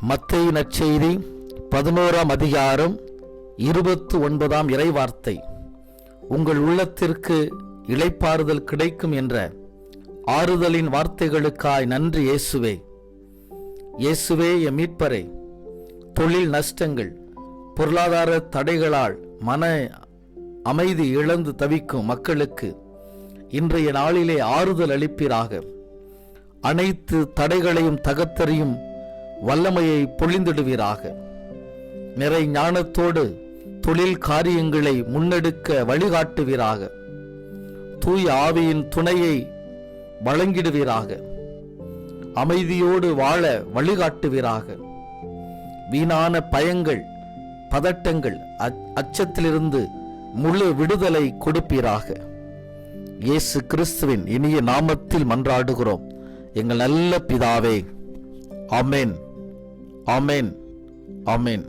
மத்திய நற்செய்தி பதினோராம் அதிகாரம் இருபத்து ஒன்பதாம் இறைவார்த்தை. உங்கள் உள்ளத்திற்கு இளைப்பாறுதல் கிடைக்கும் என்ற ஆறுதலின் வார்த்தைகளுக்காய் நன்றி இயேசுவே. இயேசுவே எம் மீட்பரே தொழில் நஷ்டங்கள் பொருளாதார தடைகளால் மன அமைதி இழந்து தவிக்கும் மக்களுக்கு இன்றைய நாளிலே ஆறுதல் அளிப்பீராக. அனைத்து தடைகளையும் தகத்தறியும் வல்லமையை பொழிந்திடுவீராக. நிறை ஞானத்தோடு தொழில் காரியங்களை முன்னெடுக்க வழிகாட்டுவீராக. தூய் ஆவியின் துணையை வழங்கிடுவீராக. அமைதியோடு வாழ வழிகாட்டுவீராக. வீணான பயங்கள் பதட்டங்கள் அச்சத்திலிருந்து முழு விடுதலை கொடுப்பீராக. இயேசு கிறிஸ்துவின் இனிய நாமத்தில் மன்றாடுகிறோம். எங்கள் நல்ல பிதாவே அமேன் ஆமேன். ஆமேன்.